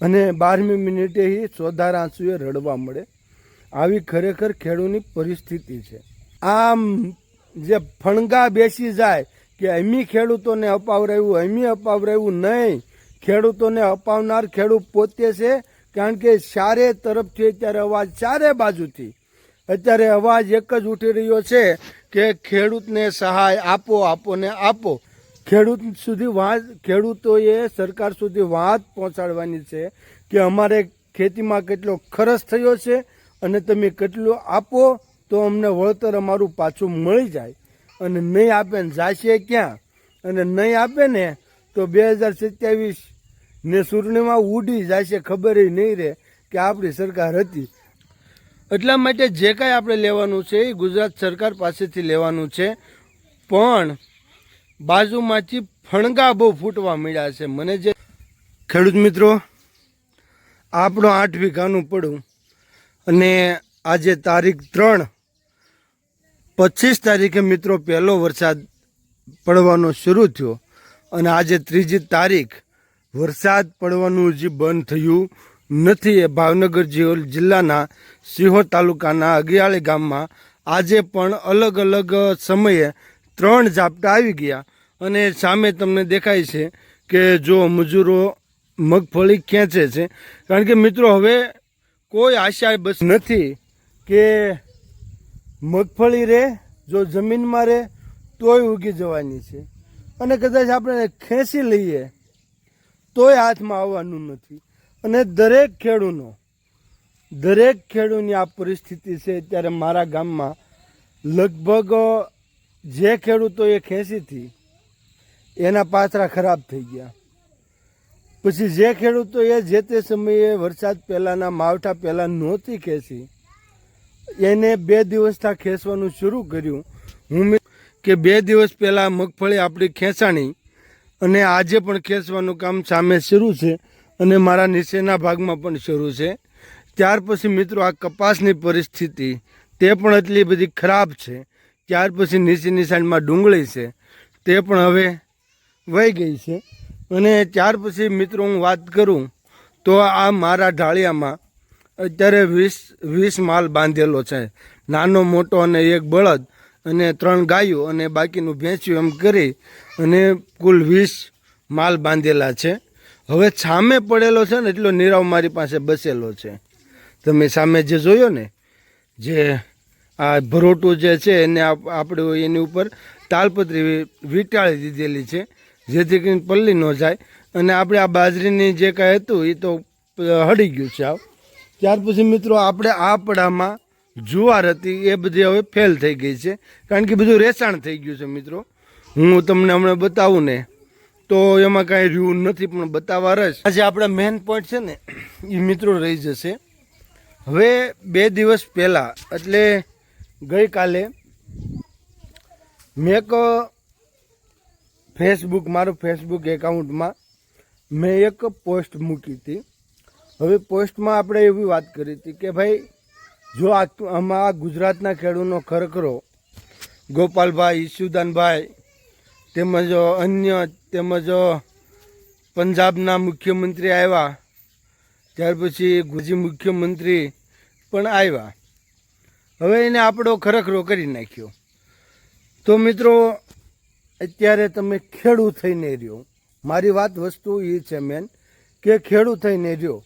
અને બારમી મિનિટે ઈ ચોધાર આંસુએ રડવા મળે. આવી ખરેખર ખેડૂતની પરિસ્થિતિ છે. આમ જે ફણગા બેસી જાય કે અમી ખેડૂતોને અપાવરાયું અમી અપાવરાયું નહીં, ખેડૂતોને અપાવનાર ખેડૂત પોતે છે, કારણ કે ચારે તરફથી અત્યારે અવાજ ચારે બાજુથી. અત્યારે અવાજ એક જ ઉઠી રહ્યો છે કે ખેડૂતને સહાય આપો આપો ને આપો. ખેડૂત સુધી વાત ખેડૂતોએ સરકાર સુધી વાત પહોંચાડવાની છે કે અમારે ખેતીમાં કેટલો ખર્ચ થયો છે અને તમે કેટલું આપો તો અમને વળતર અમારું પાછું મળી જાય. અને નહીં આપે ને જાશે ક્યાં? અને નહીં આપે ને તો બે હજાર સત્યાવીસ ને સુરણીમાં ઉડી જશે, ખબર નહીં રહે કે આપણી સરકાર હતી. એટલા માટે જે કાંઈ આપણે લેવાનું છે એ ગુજરાત સરકાર પાસેથી લેવાનું છે. પણ બાજુમાંથી ફણગા બહુ ફૂટવા મળ્યા છે. મને જે ખેડૂત મિત્રો, આપણો આઠ વીઘાનું પડું અને આજે તારીખ ત્રણ, પચીસ તારીખે મિત્રો પહેલો વરસાદ પડવાનો શરૂ થયો અને આજે ત્રીજી તારીખ વરસાદ પડવાનું હજી બંધ થયું નથી. એ ભાવનગર જિલ્લો- જિલ્લાના સિંહોર તાલુકાના અગિયાળી ગામમાં આજે પણ અલગ અલગ સમયે ત્રણ ઝાપટા આવી ગયા અને સામે તમને દેખાય છે કે જો મજૂરો મગફળી ખેંચે છે. કારણ કે મિત્રો, હવે કોઈ આશા બસ નથી કે મગફળી રહે જો જમીનમાં રહે તોય ઉગી જવાની છે. અને કદાચ આપણે ખેંચી લઈએ, તોય હાથમાં આવવાનું નથી. અને દરેક ખેડૂનો, દરેક ખેડૂની આ પરિસ્થિતિ છે. ત્યારે મારા ગામમાં લગભગ જે ખેડૂતો ખેંચી હતી એના પાથરા ખરાબ થઈ ગયા. પછી જે ખેડૂતો એ જે તે સમયે વરસાદ પહેલાંના માવઠા પહેલાં નહોતી ખેંચી, એને બે દિવસથી ખેંચવાનું શરૂ કર્યું. હું કે બે દિવસ પહેલાં મગફળી આપણી ખેંચાણી અને આજે પણ ખેંચવાનું કામ સામે શરૂ છે અને મારા નીચેના ભાગમાં પણ શરૂ છે. ત્યાર પછી મિત્રો આ કપાસની પરિસ્થિતિ તે પણ એટલી બધી ખરાબ છે ત્યાર પછી નીચેની સાઈડમાં ડુંગળી છે, તે પણ હવે વહી ગઈ છે. અને ત્યાર પછી મિત્રો હું વાત કરું, તો આ મારા ઢાળિયામાં અત્યારે વીસ વીસ માલ બાંધેલો છે. નાનો, મોટો અને એક બળદ અને ત્રણ ગાયો અને બાકીનું ભેંસ્યું એમ કરી અને કુલ વીસ માલ બાંધેલા છે. હવે સામે પડેલો છે ને, એટલો નીરવ મારી પાસે બસેલો છે. તમે સામે જે જોયો ને, જે આ ભરોટું જે છે એને આપ- આપણે એની ઉપર તાલપત્રી વીંટાળી દીધેલી છે, જેથી કરીને પલ્લી ન જાય. અને આપણે આ બાજરીની જે કાંઈ હતું એ તો હળી ગયું છે આવ. ત્યાર પછી મિત્રો આપણે આ પડામાં જુવાર હતી, એ બધી હવે ફેલ થઈ ગઈ છે. કારણ કે બધું રેસાણ થઈ ગયું છે મિત્રો. હું તમને હમણાં બતાવું ને, તો એમાં કાંઈ રહ્યું નથી, પણ બતાવવા રસ. આજે આપણા મેન પોઈન્ટ છે ને એ મિત્રો રહી જશે. હવે બે દિવસ પહેલાં, એટલે ગઈકાલે મેં એક ફેસબુક મારું ફેસબુક એકાઉન્ટમાં મેં એક પોસ્ટ મૂકી હતી. હવે પોસ્ટમાં આપણે એવી વાત કરી હતી કે ભાઈ, જો આમાં ગુજરાતના ખેડૂતનો ખરખરો, ગોપાલભાઈ, ઈશુદાનભાઈ, તેમજ અન્ય તેમજ પંજાબના મુખ્યમંત્રી આવ્યા, ત્યાર પછી ગુજી મુખ્યમંત્રી પણ આવ્યા. હવે એને આપણો ખરખરો કરી નાખ્યો. તો મિત્રો, અત્યારે તમે ખેડૂ થઈને રહ્યો. મારી વાત વસ્તુ એ છે મેન કે ખેડૂ થઈને રહ્યો.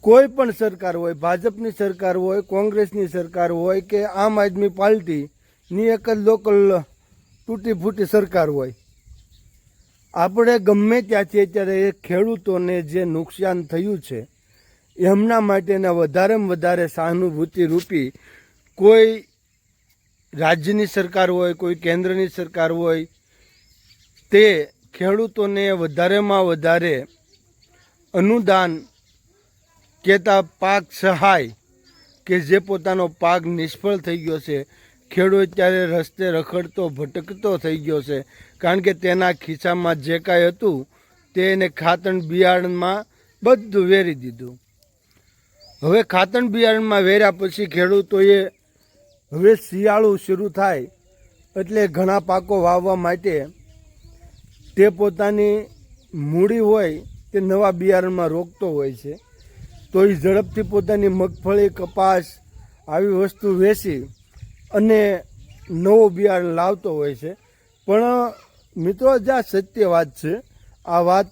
કોઈ પણ સરકાર હોય, ભાજપની સરકાર હોય, કોંગ્રેસની સરકાર હોય કે આમ આદમી પાર્ટીની એક જ લોકલ તૂટી ફૂટી સરકાર હોય. આપણે ગમે ત્યાંથી અત્યારે એ ખેડૂતોને જે નુકસાન થયું છે એમના માટેના વધારેમાં વધારે સહાનુભૂતિ રૂપી કોઈ રાજ્યની સરકાર હોય, કોઈ કેન્દ્રની સરકાર હોય, તે ખેડૂતોને વધારેમાં વધારે અનુદાન કહેતા પાક સહાય કે જે પોતાનો પાક નિષ્ફળ થઈ ગયો છે, ખેડૂત ત્યારે રસ્તે રખડતો, ભટકતો થઈ ગયો છે, કારણ કે તેના ખિસ્સામાં જે કાંઈ હતું, તે એને ખાતણ બિયારણમાં બધું વેરી દીધું. હવે ખાતણ બિયારણમાં વેર્યા પછી ખેડૂતોએ હવે શિયાળું શરૂ થાય એટલે ઘણા પાકો વાવવા માટે તે પોતાની મૂડી હોય તે નવા બિયારણમાં રોકતો હોય છે. તો એ ઝડપથી પોતાની મગફળી, કપાસ આવી વસ્તુ વેચી અને નવો બિયારણ લાવતો હોય છે. પણ મિત્રો, જે આ સત્ય વાત છે, આ વાત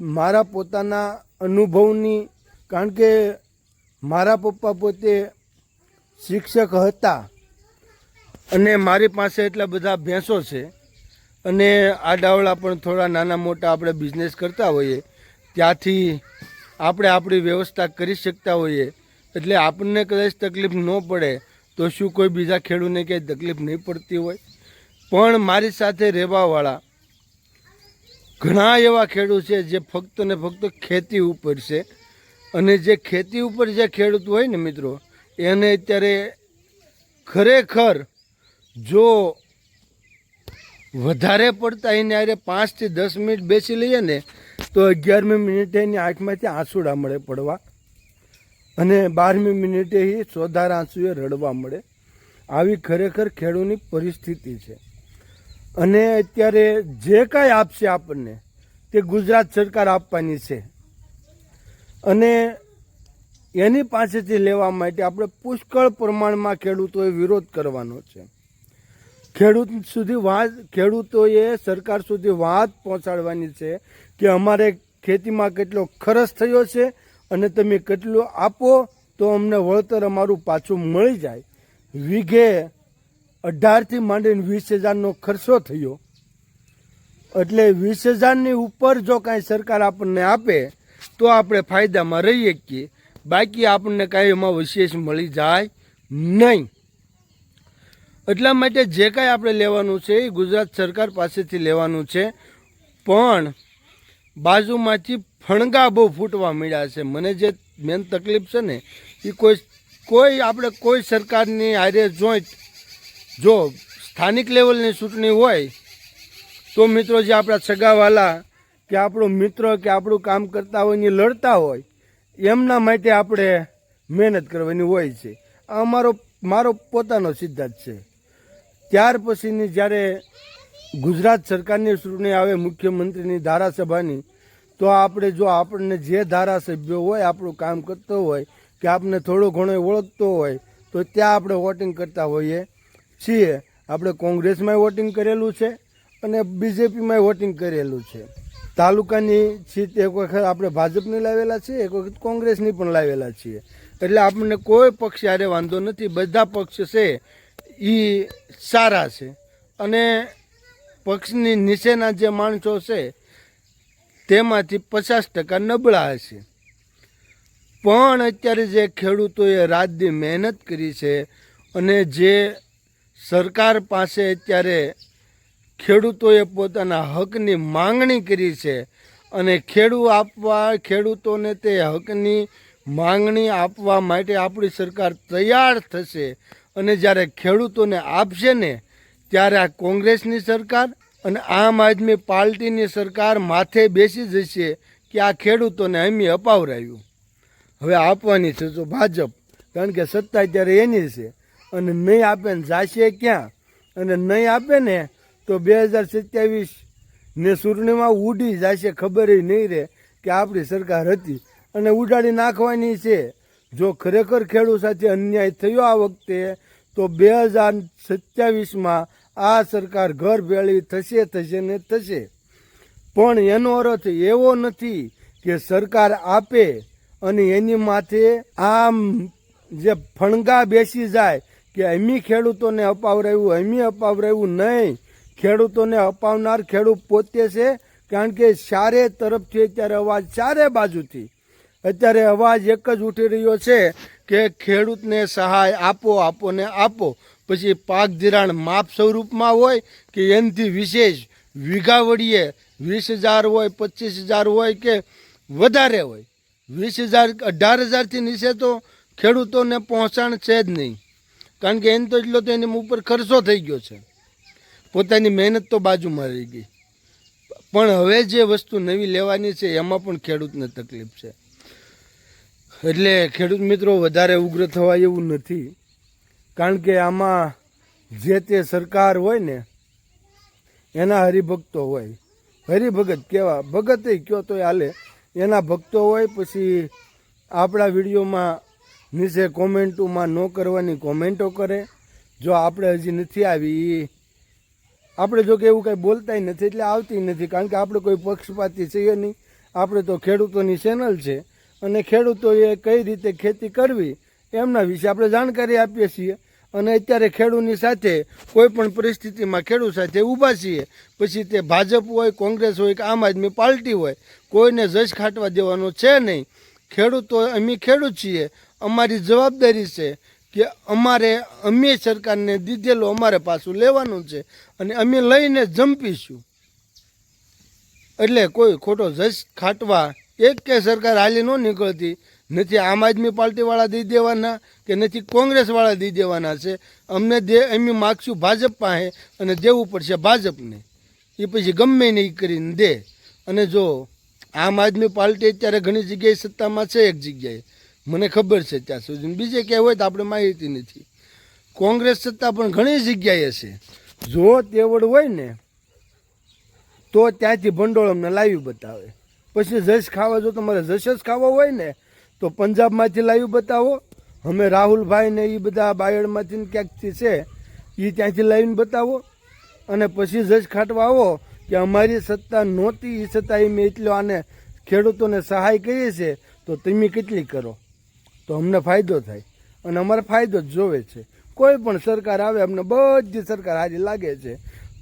મારા પોતાના અનુભવની, કારણ કે મારા પપ્પા પોતે શિક્ષક હતા અને મારી પાસે એટલા બધા ભેંસો છે અને આ ડાવડા પણ થોડા નાના મોટા આપણે બિઝનેસ કરતા હોઈએ, ત્યાંથી આપણે આપણી વ્યવસ્થા કરી શકતા હોઈએ. એટલે આપણને કદાચ તકલીફ ન પડે તો શું કોઈ બીજા ખેડૂતને ક્યાંય તકલીફ નહીં પડતી હોય. પણ મારી સાથે રહેવાવાળા ઘણા એવા ખેડૂત છે જે ફક્ત ને ફક્ત ખેતી ઉપર છે. અને જે ખેતી ઉપર જે ખેડૂત હોય ને મિત્રો, એને અત્યારે ખરેખર જો વધારે પડતા એને અરે પાંચથી દસ મિનિટ બેસી લઈએ ને, તો અગિયારમી મિનિટે એની આંખમાંથી આંસુડા મળે પડવા અને બારમી મિનિટે એ સોધાર આંસુએ રડવા મળે. આવી ખરેખર ખેડૂતની પરિસ્થિતિ છે. અને અત્યારે જે કાંઈ આપશે આપણને, તે ગુજરાત સરકાર આપવાની છે. અને એની પાસેથી લેવા માટે આપણે પુષ્કળ પ્રમાણમાં ખેડૂતોએ વિરોધ કરવાનો છે. ખેડૂત સુધી વાત, ખેડૂતોએ સરકાર સુધી વાત પહોંચાડવાની છે કે અમારે ખેતીમાં કેટલો ખર્ચ થયો છે અને તમે કેટલું આપો તો અમને વળતર અમારું પાછું મળી જાય. વીઘે અઢારથી માંડીને વીસ હજારનો ખર્ચો થયો. એટલે વીસ હજારની ઉપર જો કાંઈ સરકાર આપણને આપે તો આપણે ફાયદામાં રહીએ શકીએ બાકી આપણને કાંઈ એમાં વિશેષ મળી જાય નહીં. એટલા માટે જે કાંઈ આપણે લેવાનું છે એ ગુજરાત સરકાર પાસેથી લેવાનું છે. પણ બાજુમાંથી ફણગા બહુ ફૂટવા મળ્યા છે. મને જે મેન તકલીફ છે ને, એ કોઈ કોઈ આપણે કોઈ સરકારની હારે જોઈન્ટ, જો સ્થાનિક લેવલની ચૂંટણી હોય, તો મિત્રો જે આપણા સગાવાલા કે આપણો મિત્ર કે આપણું કામ કરતા હોય ને લડતા હોય, એમના માટે આપણે મહેનત કરવાની હોય છે. આ અમારો મારો પોતાનો સિદ્ધાંત છે. ત્યાર પછીની જ્યારે ગુજરાત સરકારની ચૂંટણી આવે મુખ્યમંત્રીની ધારાસભાની, તો આપણે જો આપણને જે ધારાસભ્યો હોય, આપણું કામ કરતો હોય, કે આપણે થોડો ઘણો ઓળખતો હોય, તો ત્યાં આપણે વોટિંગ કરતા હોઈએ છીએ. આપણે કોંગ્રેસમાં વોટિંગ કરેલું છે અને બીજેપીમાં વોટિંગ કરેલું છે. તાલુકાની સીટ એક વખત આપણે ભાજપની લાવેલા છીએ, એક વખત કોંગ્રેસની પણ લાવેલા છીએ. એટલે આપણને કોઈ પક્ષ યારે વાંધો નથી, બધા પક્ષ છે એ સારા છે. અને પક્ષની નીચેના જે માણસો છે, તેમાંથી પચાસ ટકા નબળા હશે. પણ અત્યારે જે ખેડૂતોએ રાતની મહેનત કરી છે, અને જે સરકાર પાસે અત્યારે ખેડૂતોએ પોતાના હકની માંગણી કરી છે અને ખેડૂત આપવા, ખેડૂતોને તે હકની માંગણી આપવા માટે આપણી સરકાર તૈયાર થશે અને જ્યારે ખેડૂતોને આપશે ને, ત્યારે આ કોંગ્રેસની સરકાર અને આમ આદમી પાર્ટીની સરકાર માથે બેસી જશે કે આ ખેડૂતોને અમી અપાવરાયું. હવે આપવાની છે તો ભાજપ, કારણ કે સત્તા અત્યારે એની છે અને નહીં આપે ને જાશે ક્યાં? અને નહીં આપે ને તો બે હજાર સત્યાવીસ ને ચૂંટણીમાં ઉડી જશે ખબર નહીં રહે કે આપણી સરકાર હતી. અને ઉડાડી નાખવાની છે. જો ખરેખર ખેડૂત સાથે અન્યાય થયો આ વખતે, તો બે હજાર સત્યાવીસમાં આ સરકાર ઘર ભેળી થશે થશે ને થશે. પણ એનો અર્થ એવો નથી કે સરકાર આપે અને એની માથે આમ જે ફણગા બેસી જાય કે અમી ખેડૂતોને અપાવરાયું અમી અપાવરાયું નહીં. ખેડૂતોને અપાવનાર ખેડૂત પોતે છે, કારણ કે ચારે તરફથી અત્યારે અવાજ ચારે બાજુથી. અત્યારે અવાજ એક જ ઉઠી રહ્યો છે કે ખેડૂતને સહાય આપો આપો ને આપો. પછી પાક ધિરાણ માપ સ્વરૂપમાં હોય કે એનાથી વિશેષ વીઘા વડીએ વીસ હજાર હોય, પચીસ હજાર હોય કે વધારે હોય. વીસ હજાર, અઢાર હજારથી નીચે તો ખેડૂતોને પહોંચાણ છે જ નહીં. કારણ કે એને તો એટલો તો એની ઉપર ખર્ચો થઈ ગયો છે. પોતાની મહેનત તો બાજુમાં રહી ગઈ. પણ હવે જે વસ્તુ નવી લેવાની છે, એમાં પણ ખેડૂતને તકલીફ છે. એટલે ખેડૂત મિત્રો, વધારે ઉગ્ર થવા એવું નથી. કારણ કે આમાં જે તે સરકાર હોય ને, એના હરિભક્તો હોય. હરિભગત કેવા? ભગત કયો તોય હાલે. એના ભક્તો હોય, પછી આપણા વિડીયોમાં નીચે કોમેન્ટોમાં ન કરવાની કોમેન્ટો કરે. જો આપણે હજી નથી આવી, ઈ આપણે જો કે એવું કંઈ બોલતાય નથી, એટલે આવતી નથી, કારણ કે આપણે કોઈ પક્ષપાતી છીએ નહીં. આપણે તો ખેડૂતોની ચેનલ છે અને ખેડૂતોએ કઈ રીતે ખેતી કરવી એમના વિશે આપણે જાણકારી આપીએ છીએ. અને અત્યારે ખેડૂતની સાથે કોઈ પણ પરિસ્થિતિમાં ખેડૂત સાથે ઊભા છીએ, પછી તે ભાજપ હોય, કોંગ્રેસ હોય કે આમ આદમી પાર્ટી હોય, કોઈને જશ ખાટવા દેવાનો છે નહીં. ખેડૂતો, અમે ખેડૂત છીએ, અમારી જવાબદારી છે કે અમારે, અમે સરકારને દીધેલું અમારે પાછું લેવાનું છે અને અમે લઈને જંપીશું. એટલે કોઈ ખોટો જશ ખાટવા એક કે સરકાર હાલી ન નીકળતી, નથી આમ આદમી પાર્ટીવાળા દઈ દેવાના કે નથી કોંગ્રેસવાળા દઈ દેવાના છે. અમને દે, અમે માગશું ભાજપ પાસે અને દેવું પડશે ભાજપને. એ પછી ગમે નહીં કરીને દે. અને જો આમ આદમી પાર્ટી અત્યારે ઘણી જગ્યાએ સત્તામાં છે એક જગ્યાએ. મને ખબર છે ત્યાં સુધી. બીજે ક્યાંય હોય તો આપણે માહિતી નથી. કોંગ્રેસ સત્તા પણ ઘણી જગ્યાએ છે જો તેવડ હોય ને, તો ત્યાંથી ભંડોળ અમને લાવી બતાવે. પછી જશ ખાવા, જો તમારે જશ જ ખાવા હોય ને, તો પંજાબમાંથી લાવી બતાવો. અમે રાહુલભાઈ ને એ બધા બાયડમાંથી ક્યાંકથી છે એ ત્યાંથી લાવીને બતાવો. અને પછી જજ ખાટવા આવો કે અમારી સત્તા નહોતી એ છતાં મેં એટલો આને ખેડૂતોને સહાય કરીએ છે, તો તમે કેટલી કરો? તો અમને ફાયદો થાય. અને અમારે ફાયદો જ જોવે છે. કોઈ પણ સરકાર આવે, અમને બધી સરકાર હારી લાગે છે.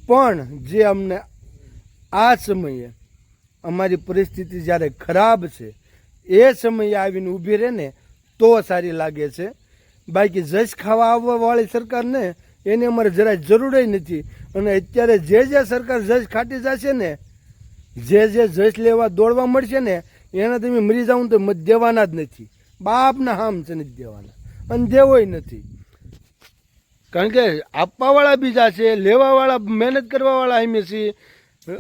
પણ જે અમને આ સમયે અમારી પરિસ્થિતિ જ્યારે ખરાબ છે, એ સમયે આવીને ઊભી રહે ને, તો સારી લાગે છે. બાકી જશ ખાવા આવવાવાળી સરકારને, એની અમારે જરાય જરૂર નથી. અને અત્યારે જે જે સરકાર જશ ખાટી જશે ને, જે જે જશ લેવા દોડવા મળશે ને એને તમે મરી જાઉં તો મત દેવાના જ નથી. બાપના હામ છે નથી દેવાના. અને દેવોય નથી. કારણ કે આપવાવાળા બીજા છે, લેવાવાળા મહેનત કરવાવાળા અમે છીએ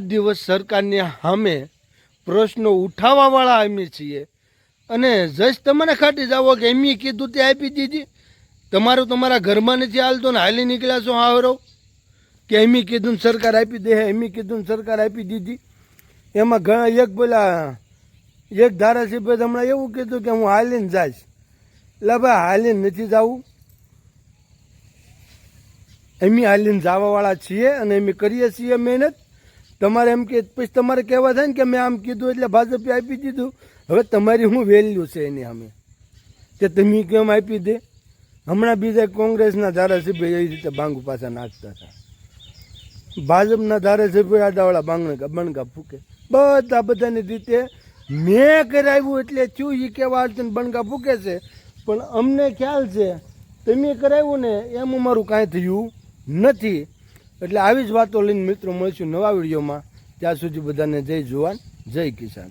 દિવસ સરકારની સામે પ્રશ્નો ઉઠાવવાવાળા અમે છીએ. અને જજ તમને ખાટી જાવો કે એમ કીધું તે આપી દીધી. તમારું તમારા ઘરમાં નથી હાલતો ને હાલી નીકળ્યા છો આવરો કે એમ કીધું સરકાર આપી દે એમ કીધું સરકાર આપી દીધી. એમાં ઘણા એક પેલા એક ધારાસભ્ય હમણાં એવું કીધું કે હું હાલીને જઈશ. એટલે ભાઈ, હાલીને નથી જવું. એમ હાલીને જવાવાળા છીએ અને એમ કરીએ છીએ મહેનત. તમારે એમ કે, પછી તમારે કહેવા થાય ને કે મેં આમ કીધું એટલે ભાજપે આપી દીધું. હવે તમારી શું વેલ્યુ છે એની અમે કે તમે કેમ આપી દે? હમણાં બીજા કોંગ્રેસના ધારાસભ્ય એવી રીતે બાંગુ પાછા નાખતા હતા. ભાજપના ધારાસભ્ય આડાવાળા બાંગણકા બણકા ફૂકે. બધા બધાની રીતે મેં કરાવ્યું એટલે ચું એ કેવા અડચણ બણકા ફૂકે છે. પણ અમને ખ્યાલ છે, તમે કરાવ્યું ને એમ અમારું કાંઈ થયું નથી. એટલે આવી જ વાતો લઈને મિત્રો મળીશું નવા વિડીયોમાં. ત્યાં સુધી બધાને જય જુવાન, જય કિસાન.